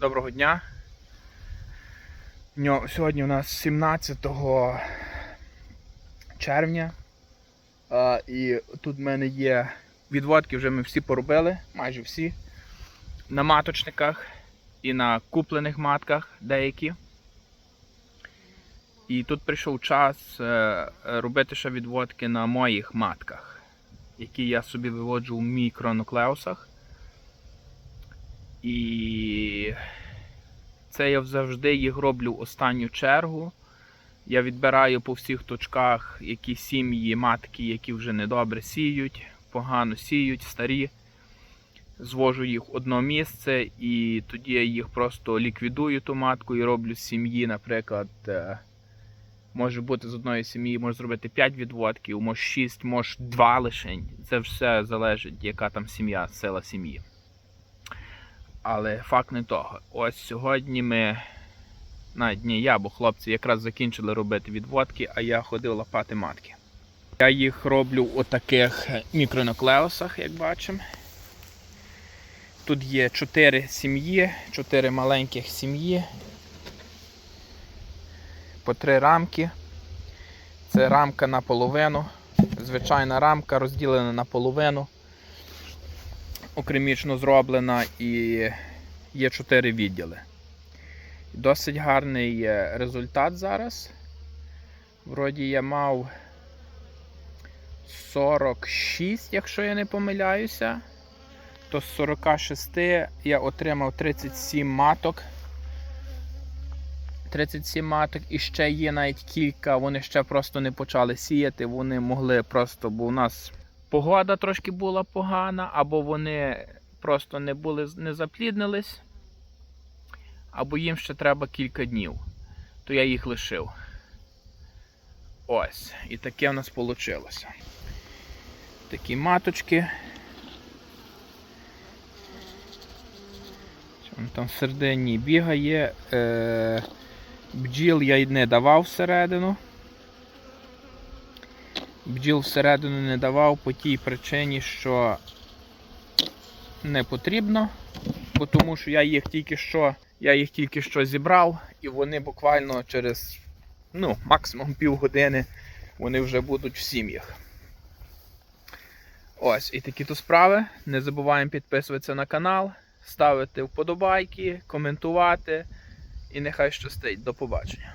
Доброго дня. Сьогодні у нас 17 червня. І тут в мене є відводки, вже ми всі поробили, майже всі. На маточниках і на куплених матках деякі. І тут прийшов час е, робити ще відводки на моїх матках, які я собі виводжу в мікронуклеусах. І це я завжди їх роблю в останню чергу. Я відбираю по всіх точках які сім'ї, матки, які вже недобре сіють, погано сіють, старі. Звожу їх в одно місце і тоді я їх просто ліквідую ту матку і роблю з сім'ї, наприклад, е, може бути з одної сім'ї, може зробити 5 відводків, може 6, може 2 лишень. Це все залежить, яка там сім'я, сила сім'ї. Але факт не того. Ось сьогодні ми, навіть не я, бо хлопці якраз закінчили робити відводки, а я ходив лапати матки. Я їх роблю у таких мікронуклеусах, як бачимо. Тут є 4 сім'ї, 4 маленьких сім'ї. По 3 рамки. Це рамка наполовину. Звичайна рамка розділена на половину окремічно зроблена і є 4 відділи. Досить гарний результат зараз. Вроді я мав 46, якщо я не помиляюся. То з 46 я отримав 37 маток. 37 маток і ще є навіть кілька, вони ще просто не почали сіяти, вони могли просто, бо у нас погода трошки була погана, або вони просто не були не запліднились, або їм ще треба кілька днів. То я їх лишив. Ось. І таке в нас вийшло. Такі маточки. Там всередині бігає. Е, бджіл я й не давав всередину. Бджіл всередину не давав по тій причині, що не потрібно, бо тому що я їх тільки що я їх тільки що зібрав, і вони буквально через ну, максимум півгодини вони вже будуть в сім'ях. Ось, і такі то справи. Не забуваємо підписуватися на канал, ставити вподобайки, коментувати. І нехай щастить. До побачення.